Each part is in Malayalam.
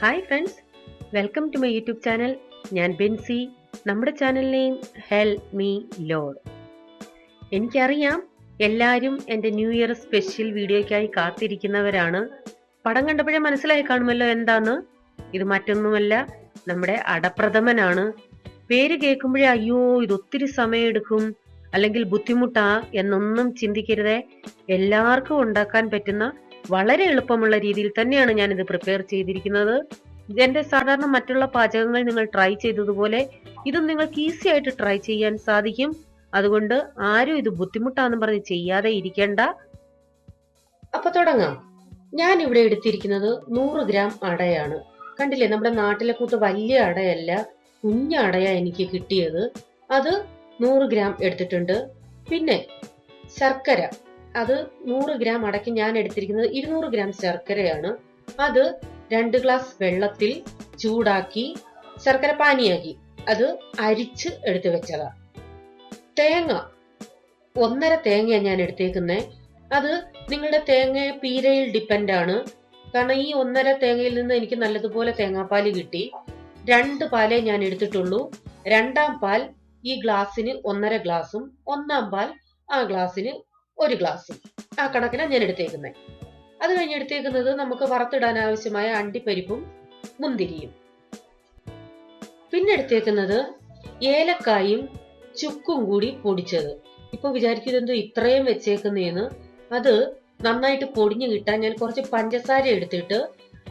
Hi friends welcome to my YouTube channel ഞാൻ ബെൻസി. നമ്മുടെ channel name help me lord എനിക്കറിയാം എല്ലാവരും എന്റെ ന്യൂ ഇയർ സ്പെഷ്യൽ വീഡിയോയ്ക്കായി കാത്തിരിക്കുന്നവരാണ്. പടം കണ്ടപ്പോഴേ മനസ്സിലായി കാണുമല്ലോ എന്താന്ന്. ഇത് മറ്റൊന്നുമല്ല നമ്മുടെ അടപ്രഥമനാണ്. പേര് കേൾക്കുമ്പോഴേ അയ്യോ ഇത് ഒത്തിരി സമയമെടുക്കും അല്ലെങ്കിൽ ബുദ്ധിമുട്ടാ എന്നൊന്നും ചിന്തിക്കരുതേ. എല്ലാവർക്കും ഉണ്ടാക്കാൻ പറ്റുന്ന വളരെ എളുപ്പമുള്ള രീതിയിൽ തന്നെയാണ് ഞാൻ ഇത് പ്രിപ്പയർ ചെയ്തിരിക്കുന്നത്. എന്റെ സാധാരണ മറ്റുള്ള പാചകങ്ങൾ നിങ്ങൾ ട്രൈ ചെയ്തതുപോലെ ഇതും നിങ്ങൾക്ക് ഈസി ആയിട്ട് ട്രൈ ചെയ്യാൻ സാധിക്കും. അതുകൊണ്ട് ആരും ഇത് ബുദ്ധിമുട്ടാന്ന് പറഞ്ഞ് ചെയ്യാതെ ഇരിക്കേണ്ട. അപ്പൊ തുടങ്ങാം. ഞാൻ ഇവിടെ എടുത്തിരിക്കുന്നത് നൂറ് ഗ്രാം അടയാണ്. കണ്ടില്ലേ നമ്മുടെ നാട്ടിലെ കൂട്ട് വലിയ അടയല്ല കുഞ്ഞ അടയാ എനിക്ക് കിട്ടിയത്. അത് നൂറ് ഗ്രാം എടുത്തിട്ടുണ്ട്. പിന്നെ ശർക്കര. അത് നൂറ് ഗ്രാം അടക്കി ഞാൻ എടുത്തിരിക്കുന്നത് ഇരുന്നൂറ് ഗ്രാം ശർക്കരയാണ്. അത് രണ്ട് ഗ്ലാസ് വെള്ളത്തിൽ ചൂടാക്കി ശർക്കര പാനിയാക്കി അത് അരിച്ച് എടുത്തു വെച്ചതാ. തേങ്ങ ഒന്നര തേങ്ങയാണ് ഞാൻ എടുത്തേക്കുന്നത് അത് നിങ്ങളുടെ തേങ്ങ പീരയിൽ ഡിപ്പെൻഡ് ആണ്. കാരണം ഈ ഒന്നര തേങ്ങയിൽ നിന്ന് എനിക്ക് നല്ലതുപോലെ തേങ്ങാപ്പാൽ കിട്ടി. രണ്ട് പാലേ ഞാൻ എടുത്തിട്ടുള്ളൂ. രണ്ടാം പാൽ ഈ ഗ്ലാസ്സിന് ഒന്നര ഗ്ലാസും ഒന്നാം പാൽ ആ ഗ്ലാസ്സിന് ഒരു ഗ്ലാസ്. ആ കണക്കിനാണ് ഞാൻ എടുത്തേക്കുന്നത് അത് കഴിഞ്ഞ് എടുത്തേക്കുന്നത് നമുക്ക് വറുത്തിടാൻ ആവശ്യമായ അണ്ടിപ്പരിപ്പും മുന്തിരിയും. പിന്നെ എടുത്തേക്കുന്നത് ഏലക്കായും ചുക്കും കൂടി പൊടിച്ചത്. ഇപ്പൊ വിചാരിക്കുന്നത് ഇത്രയും വെച്ചേക്കുന്നേന്ന്. അത് നന്നായിട്ട് പൊടിഞ്ഞു കിട്ടാൻ ഞാൻ കുറച്ച് പഞ്ചസാര എടുത്തിട്ട്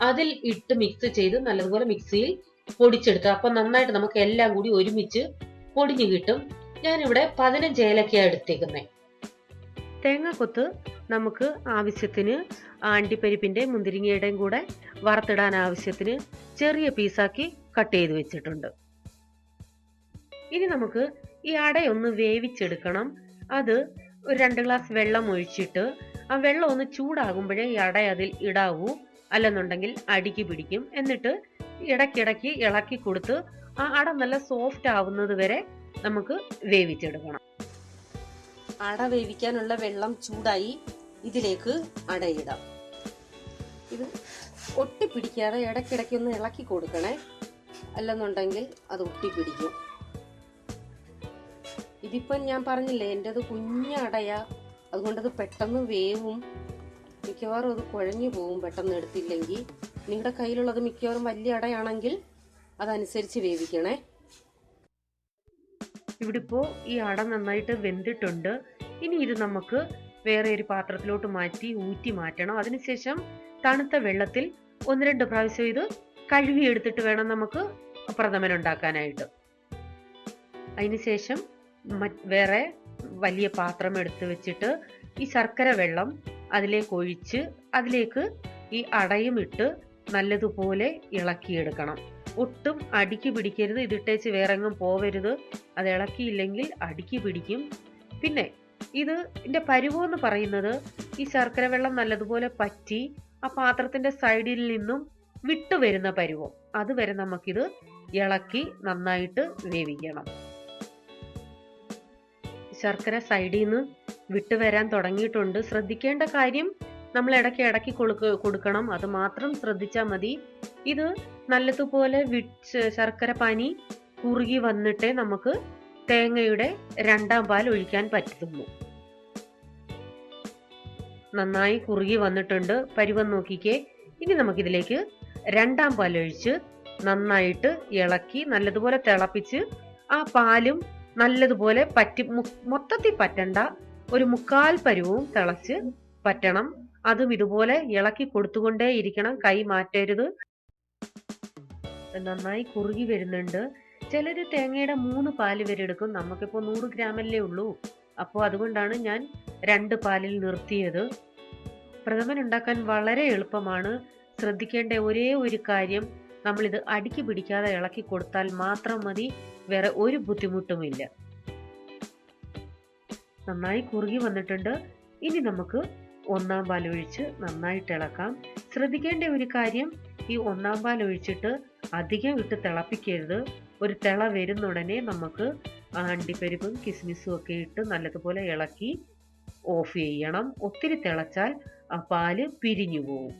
അതിൽ ഇട്ട് മിക്സ് ചെയ്ത് നല്ലതുപോലെ മിക്സിയിൽ പൊടിച്ചെടുത്ത് അപ്പൊ നന്നായിട്ട് നമുക്ക് എല്ലാം കൂടി ഒരുമിച്ച് പൊടിഞ്ഞു കിട്ടും. ഞാനിവിടെ പതിനഞ്ച് ഏലക്കയാണ് എടുത്തേക്കുന്നത് തേങ്ങാക്കൊത്ത് നമുക്ക് ആവശ്യത്തിന് ആണ്ടിപ്പരിപ്പിന്റെ മുന്തിരിങ്ങയുടെയും കൂടെ വറുത്തിടാൻ ആവശ്യത്തിന് ചെറിയ പീസാക്കി കട്ട് ചെയ്ത് വെച്ചിട്ടുണ്ട്. ഇനി നമുക്ക് ഈ അടയൊന്ന് വേവിച്ചെടുക്കണം. അത് ഒരു രണ്ട് ഗ്ലാസ് വെള്ളം ഒഴിച്ചിട്ട് ആ വെള്ളം ഒന്ന് ചൂടാകുമ്പോഴേ ഈ അട അതിൽ ഇടാവൂ. അല്ലെന്നുണ്ടെങ്കിൽ അടിക്ക് പിടിക്കും. എന്നിട്ട് ഇടയ്ക്കിടയ്ക്ക് ഇളക്കി കൊടുത്ത് ആ അട നല്ല സോഫ്റ്റ് ആവുന്നത് വരെ നമുക്ക് വേവിച്ചെടുക്കണം. അട വേവിക്കാനുള്ള വെള്ളം ചൂടായി ഇതിലേക്ക് അടയിടാം. ഇത് ഒട്ടിപ്പിടിക്കാതെ ഇടയ്ക്കിടയ്ക്ക് ഒന്ന് ഇളക്കി കൊടുക്കണേ. അല്ലെന്നുണ്ടെങ്കിൽ അത് ഒട്ടിപ്പിടിക്കും. ഇതിപ്പം ഞാൻ പറഞ്ഞില്ലേ എന്റെത് കുഞ്ഞ അടയാ. അതുകൊണ്ടത് പെട്ടെന്ന് വേവും. മിക്കവാറും അത് കുഴഞ്ഞു പോവും പെട്ടെന്ന് എടുത്തില്ലെങ്കിൽ. നിങ്ങളുടെ കയ്യിലുള്ളത് മിക്കവാറും വലിയ അടയാണെങ്കിൽ അതനുസരിച്ച് വേവിക്കണേ. ഇവിടെ ഇപ്പോ ഈ അട നന്നായിട്ട് വെന്തിട്ടുണ്ട്. ഇനി ഇത് നമുക്ക് വേറെ ഒരു പാത്രത്തിലോട്ട് മാറ്റി ഊറ്റി മാറ്റണം. അതിനുശേഷം തണുത്ത വെള്ളത്തിൽ ഒന്ന് രണ്ട് പ്രാവശ്യം ഇത് കഴുകി എടുത്തിട്ട് വേണം നമുക്ക് പ്രഥമൻ ഉണ്ടാക്കാനായിട്ട്. അതിനുശേഷം വേറെ വലിയ പാത്രം എടുത്ത് വെച്ചിട്ട് ഈ ശർക്കര വെള്ളം അതിലേക്ക് ഒഴിച്ച് അതിലേക്ക് ഈ അടയും ഇട്ട് നല്ലതുപോലെ ഇളക്കിയെടുക്കണം. ഒട്ടും അടുക്കി പിടിക്കരുത്. ഇതിട്ടേച്ച് വേറെ എങ്ങും പോവരുത്. അത് ഇളക്കിയില്ലെങ്കിൽ അടുക്കി പിടിക്കും. പിന്നെ ഇത് ഇതിന്റെ പരുവെന്ന് പറയുന്നത് ഈ ശർക്കര വെള്ളം നല്ലതുപോലെ പറ്റി ആ പാത്രത്തിന്റെ സൈഡിൽ നിന്നും വിട്ടു വരുന്ന പരുവം. അതുവരെ നമുക്കിത് ഇളക്കി നന്നായിട്ട് വേവിക്കണം. ശർക്കര സൈഡിൽ നിന്ന് വിട്ടു വരാൻ തുടങ്ങിയിട്ടുണ്ട്. ശ്രദ്ധിക്കേണ്ട കാര്യം നമ്മൾ ഇടയ്ക്ക് ഇടയ്ക്ക് കൊടുക്ക കൊടുക്കണം. അത് മാത്രം ശ്രദ്ധിച്ചാൽ മതി. ഇത് നല്ലതുപോലെ ശർക്കര പനി കുറുകി വന്നിട്ടേ നമുക്ക് തേങ്ങയുടെ രണ്ടാം പാൽ ഒഴിക്കാൻ പറ്റുള്ളൂ. നന്നായി കുറുകി വന്നിട്ടുണ്ട്. പരുവം നോക്കിക്കേ. ഇനി നമുക്കിതിലേക്ക് രണ്ടാം പാൽ ഒഴിച്ച് നന്നായിട്ട് ഇളക്കി നല്ലതുപോലെ തിളപ്പിച്ച് ആ പാലും നല്ലതുപോലെ പറ്റി മൊത്തത്തിൽ പറ്റണ്ട ഒരു മുക്കാൽ പരുവവും തിളച്ച് പറ്റണം. അതും ഇതുപോലെ ഇളക്കി കൊടുത്തുകൊണ്ടേ ഇരിക്കണം കൈ മാറ്റരുത്. നന്നായി കുറുകി വരുന്നുണ്ട്. ചിലര് തേങ്ങയുടെ മൂന്ന് പാൽ വരെ എടുക്കും. നമുക്കിപ്പോൾ നൂറ് ഗ്രാമല്ലേ ഉള്ളൂ. അപ്പോൾ അതുകൊണ്ടാണ് ഞാൻ രണ്ട് പാലിൽ നിർത്തിയത്. പ്രഥമൻ ഉണ്ടാക്കാൻ വളരെ എളുപ്പമാണ്. ശ്രദ്ധിക്കേണ്ട ഒരേ ഒരു കാര്യം നമ്മളിത് അടുക്കി പിടിക്കാതെ ഇളക്കി കൊടുത്താൽ മാത്രം മതി. വേറെ ഒരു ബുദ്ധിമുട്ടുമില്ല. നന്നായി കുറുകി വന്നിട്ടുണ്ട്. ഇനി നമുക്ക് ഒന്നാം പാൽ ഒഴിച്ച് നന്നായിട്ട് ഇളക്കാം. ശ്രദ്ധിക്കേണ്ട ഒരു കാര്യം ഈ ഒന്നാം പാൽ ഒഴിച്ചിട്ട് അധികം ഇട്ട് തിളപ്പിക്കരുത്. ഒരു തിള വരുന്ന ഉടനെ നമുക്ക് അണ്ടിപ്പരിപ്പും കിസ്മിസും ഒക്കെ ഇട്ട് നല്ലതുപോലെ ഇളക്കി ഓഫ് ചെയ്യണം. ഒത്തിരി തിളച്ചാൽ ആ പാൽ പിരിഞ്ഞു പോവും.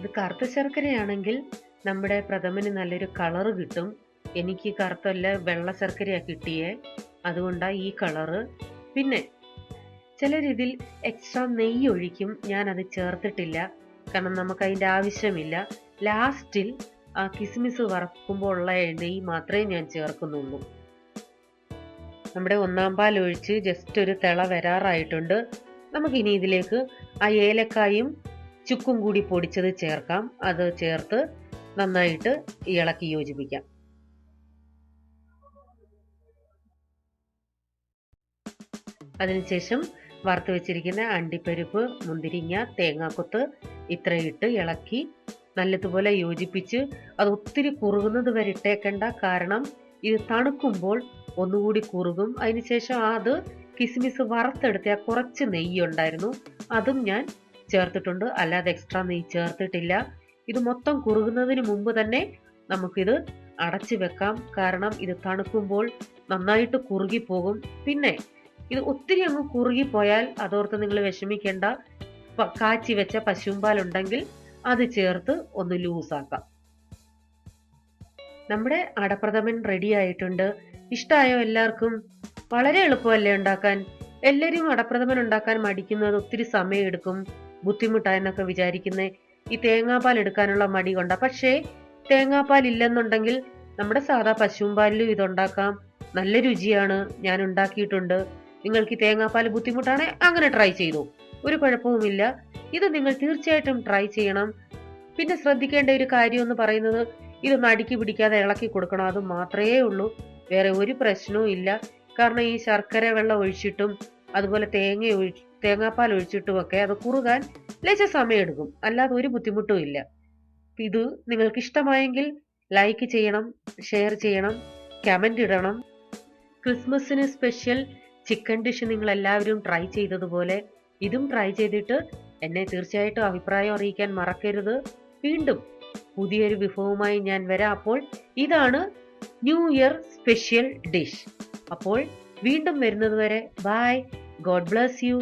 ഇത് കറുത്ത ശർക്കരയാണെങ്കിൽ നമ്മുടെ പ്രഥമന് നല്ലൊരു കളറ് കിട്ടും. എനിക്ക് കറുത്തല്ല വെള്ള ശർക്കരയാണ് കിട്ടിയേ. അതുകൊണ്ടാണ് ഈ കളറ് പിന്നെ ചിലരിതിൽ എക്സ്ട്രാ നെയ്യ് ഒഴിക്കും. ഞാനത് ചേർത്തിട്ടില്ല. കാരണം നമുക്ക് അതിന്റെ ആവശ്യമില്ല. ലാസ്റ്റിൽ ആ കിസ്മിസ് വറക്കുമ്പോൾ ഉള്ള നെയ്യ് മാത്രമേ ഞാൻ ചേർക്കുന്നുള്ളൂ. നമ്മുടെ ഒന്നാം പാൽ ഒഴിച്ച് ജസ്റ്റ് ഒരു തിള വരാറായിട്ടുണ്ട്. നമുക്കിനി ഇതിലേക്ക് ആ ഏലക്കായും ചുക്കും കൂടി പൊടിച്ചത് ചേർക്കാം. അത് ചേർത്ത് നന്നായിട്ട് ഇളക്കി യോജിപ്പിക്കാം. അതിനുശേഷം വറുത്ത് വെച്ചിരിക്കുന്ന അണ്ടിപ്പരിപ്പ് മുന്തിരിങ്ങ തേങ്ങാക്കൊത്ത് ഇത്രയിട്ട് ഇളക്കി നല്ലതുപോലെ യോജിപ്പിച്ച് അത് ഒത്തിരി കുറുകുന്നത് വരെ ഇട്ടേക്കണ്ട. കാരണം ഇത് തണുക്കുമ്പോൾ ഒന്നുകൂടി കുറുകും. അതിനുശേഷം അത് കിസ്മിസ് വറുത്തെടുത്ത കുറച്ച് നെയ്യ് ഉണ്ടായിരുന്നു. അതും ഞാൻ ചേർത്തിട്ടുണ്ട്. അല്ലാതെ എക്സ്ട്രാ നെയ്യ് ചേർത്തിട്ടില്ല. ഇത് മൊത്തം കുറുകുന്നതിന് മുമ്പ് തന്നെ നമുക്കിത് അടച്ചു വെക്കാം. കാരണം ഇത് തണുക്കുമ്പോൾ നന്നായിട്ട് കുറുകി പോകും പിന്നെ ഇത് ഒത്തിരി അങ്ങ് കുറുകിപ്പോയാൽ അതോർത്ത് നിങ്ങൾ വിഷമിക്കേണ്ട. കാച്ചി വെച്ച പശുമ്പാലുണ്ടെങ്കിൽ അത് ചേർത്ത് ഒന്ന് ലൂസാക്കാം. നമ്മുടെ അടപ്രഥമൻ റെഡി ആയിട്ടുണ്ട്. ഇഷ്ടമായോ എല്ലാവർക്കും? വളരെ എളുപ്പമല്ലേ ഉണ്ടാക്കാൻ? എല്ലാവരും അടപ്രഥമൻ ഉണ്ടാക്കാൻ മടിക്കുന്നത് ഒത്തിരി സമയം എടുക്കും. ബുദ്ധിമുട്ടായെന്നൊക്കെ വിചാരിക്കുന്നത് ഈ തേങ്ങാപ്പാൽ എടുക്കാനുള്ള മടി കൊണ്ട. പക്ഷേ തേങ്ങാപ്പാൽ ഇല്ലെന്നുണ്ടെങ്കിൽ നമ്മുടെ സാധാ പശുമ്പാലിലും ഇതുണ്ടാക്കാം. നല്ല രുചിയാണ്. ഞാൻ ഉണ്ടാക്കിയിട്ടുണ്ട്. നിങ്ങൾക്ക് ഈ തേങ്ങാപ്പാൽ ബുദ്ധിമുട്ടാണെ അങ്ങനെ ട്രൈ ചെയ്തു. ഒരു കുഴപ്പവുമില്ല. ഇത് നിങ്ങൾ തീർച്ചയായിട്ടും ട്രൈ ചെയ്യണം. പിന്നെ ശ്രദ്ധിക്കേണ്ട ഒരു കാര്യം എന്ന് പറയുന്നത് ഇത് നടുക്കി പിടിക്കാതെ ഇളക്കി കൊടുക്കണം. അത് മാത്രമേ ഉള്ളൂ. വേറെ ഒരു പ്രശ്നവും ഇല്ല. കാരണം ഈ ശർക്കര വെള്ളം ഒഴിച്ചിട്ടും അതുപോലെ തേങ്ങ ഒഴിച്ച് തേങ്ങാപ്പാൽ ഒഴിച്ചിട്ടും ഒക്കെ അത് കുറുകാൻ ലേശ സമയമെടുക്കും അല്ലാതെ ഒരു ബുദ്ധിമുട്ടും ഇല്ല. ഇത് നിങ്ങൾക്ക് ഇഷ്ടമായെങ്കിൽ ലൈക്ക് ചെയ്യണം ഷെയർ ചെയ്യണം കമന്റ് ഇടണം. ക്രിസ്മസിന് സ്പെഷ്യൽ ചിക്കൻ ഡിഷ് നിങ്ങൾ എല്ലാവരും ട്രൈ ചെയ്തതുപോലെ ഇതും ട്രൈ ചെയ്തിട്ട് എന്നെ തീർച്ചയായിട്ടും അഭിപ്രായം അറിയിക്കാൻ മറക്കരുത്. വീണ്ടും പുതിയൊരു വിഭവവുമായി ഞാൻ വരാം. അപ്പോൾ ഇതാണ് ന്യൂ ഇയർ സ്പെഷ്യൽ ഡിഷ് അപ്പോൾ വീണ്ടും വരുന്നത് വരെ ബൈ ഗോഡ് ബ്ലസ് യു